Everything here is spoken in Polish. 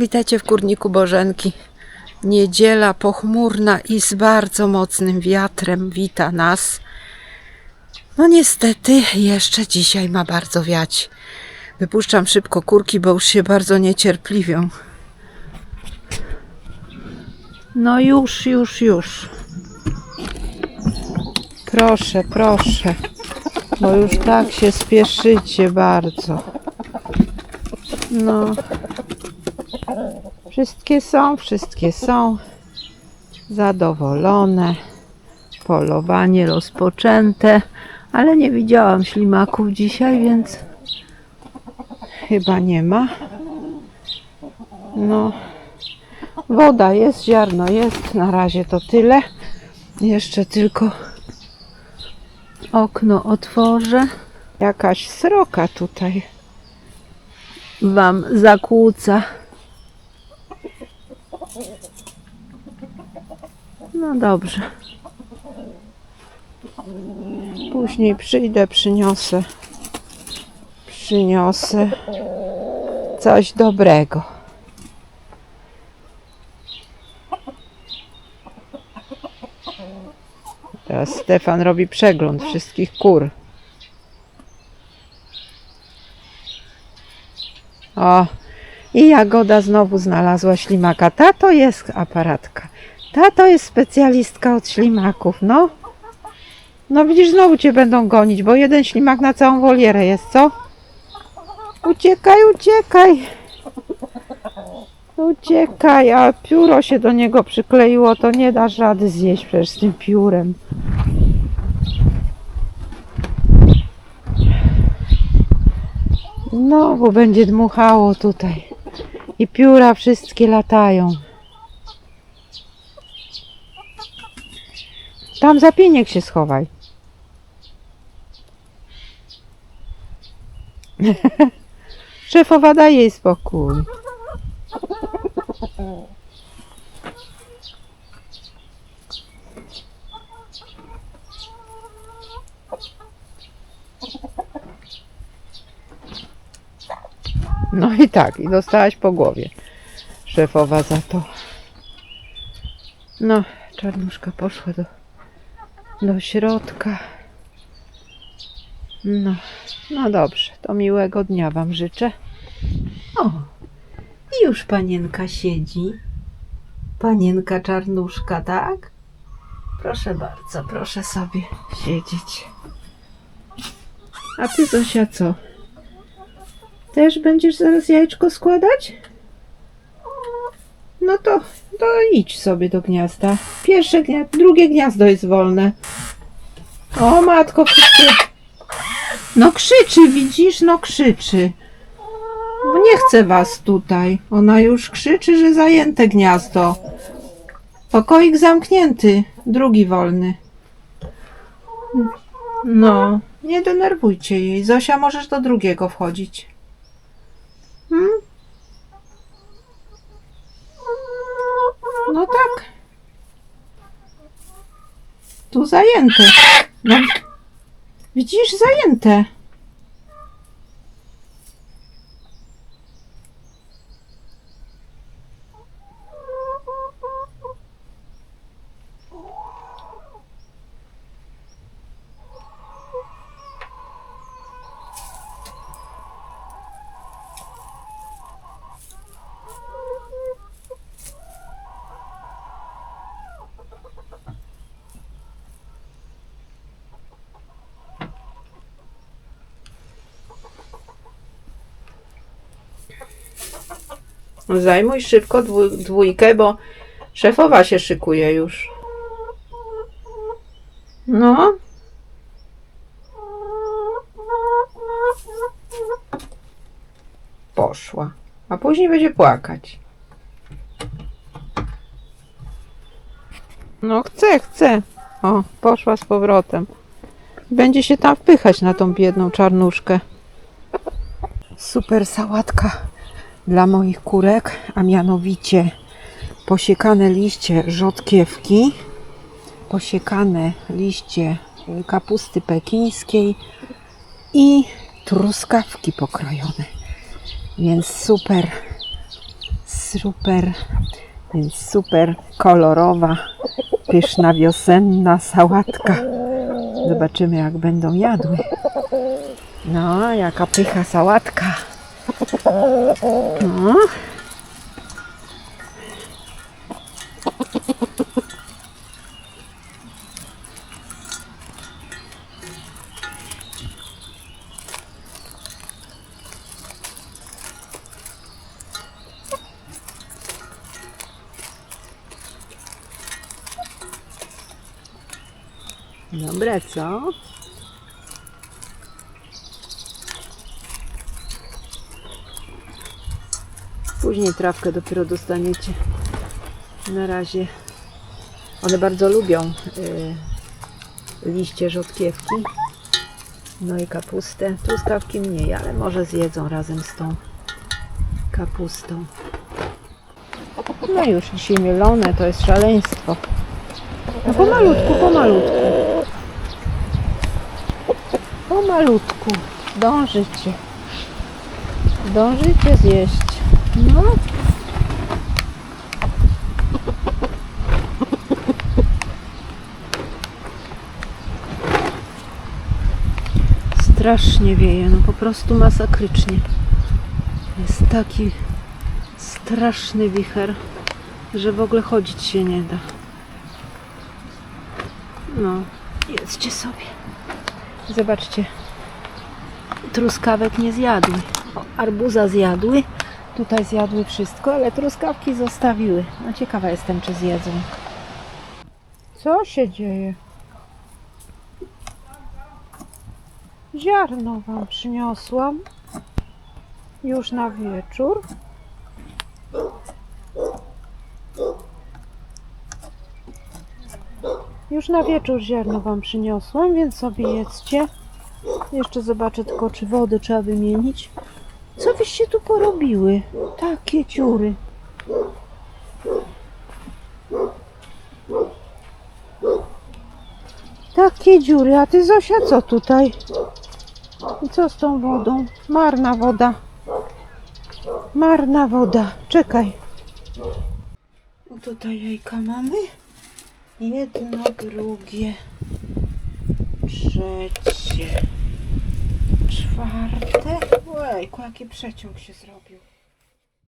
Witajcie w kurniku Bożenki. Niedziela pochmurna i z bardzo mocnym wiatrem wita nas. No niestety jeszcze dzisiaj ma bardzo wiać. Wypuszczam szybko kurki, bo już się bardzo niecierpliwią. No już, już, już. Proszę, proszę. Bo już tak się spieszycie bardzo. No. Wszystkie są, wszystkie są zadowolone. Polowanie rozpoczęte, ale nie widziałam ślimaków dzisiaj, więc chyba nie ma. No, woda jest, ziarno jest, na razie to tyle. Jeszcze tylko okno otworzę. Jakaś sroka tutaj Wam zakłóca. No dobrze. Później przyjdę, przyniosę. Przyniosę coś dobrego. Teraz Stefan robi przegląd wszystkich kur. O, i Jagoda znowu znalazła ślimaka. Ta to jest aparatka. Ta to jest specjalistka od ślimaków, no. No widzisz, znowu cię będą gonić, bo jeden ślimak na całą wolierę jest, co? Uciekaj, uciekaj. Uciekaj, a pióro się do niego przykleiło, to nie dasz rady zjeść przecież z tym piórem. Znowu będzie dmuchało tutaj. I pióra wszystkie latają. Tam za pieniek się schowaj. Szefowa daj jej spokój. No i tak, i dostałaś po głowie. Szefowa za to. No, czarnuszka poszła do, do środka. No, no dobrze, to miłego dnia Wam życzę. O, już panienka siedzi. Panienka czarnuszka, tak? Proszę bardzo, proszę sobie siedzieć. A ty Zosia co? Też będziesz zaraz jajeczko składać? No to, to idź sobie do gniazda. Pierwsze gniazdo, drugie gniazdo jest wolne. O matko, wszystkie... No krzyczy, widzisz? No krzyczy. Bo nie chce was tutaj. Ona już krzyczy, że zajęte gniazdo. Pokoik zamknięty, drugi wolny. No, nie denerwujcie jej. Zosia, możesz do drugiego wchodzić. Hmm? No tak. Tu zajęte. No, widzisz, zajęte. Zajmuj szybko dwój, dwójkę, bo szefowa się szykuje już. No. Poszła. A później będzie płakać. No chce, chce. O, poszła z powrotem. Będzie się tam wpychać na tą biedną czarnuszkę. Super sałatka dla moich kurek, a mianowicie posiekane liście rzodkiewki, posiekane liście kapusty pekińskiej i truskawki pokrojone. Więc super, super, super kolorowa, pyszna wiosenna sałatka. Zobaczymy, jak będą jadły. No, jaka pycha sałatka. No. Dobre, co? Później trawkę dopiero dostaniecie. Na razie one bardzo lubią y, liście rzodkiewki. No i kapustę. Truskawki mniej, ale może zjedzą razem z tą kapustą. No już dzisiaj mielone, to jest szaleństwo. No pomalutku, pomalutku. Pomalutku. Dążycie. Dążycie zjeść. No. Strasznie wieje, no po prostu masakrycznie. Jest taki straszny wicher, że w ogóle chodzić się nie da. No, jedzcie sobie. Zobaczcie, truskawek nie zjadły. O, arbuza zjadły. Tutaj zjadły wszystko, ale truskawki zostawiły. No ciekawa jestem, czy zjedzą. Co się dzieje? Ziarno wam przyniosłam. Już na wieczór. Już na wieczór ziarno wam przyniosłam, więc sobie jedzcie. Jeszcze zobaczę tylko, czy wody trzeba wymienić. Co wyście tu porobiły? Takie dziury. Takie dziury, a ty Zosia co tutaj? I co z tą wodą? Marna woda. Marna woda. Czekaj. O, tutaj jajka mamy. Jedno, drugie, trzecie, czwarte. Ojku, jaki przeciąg się zrobił.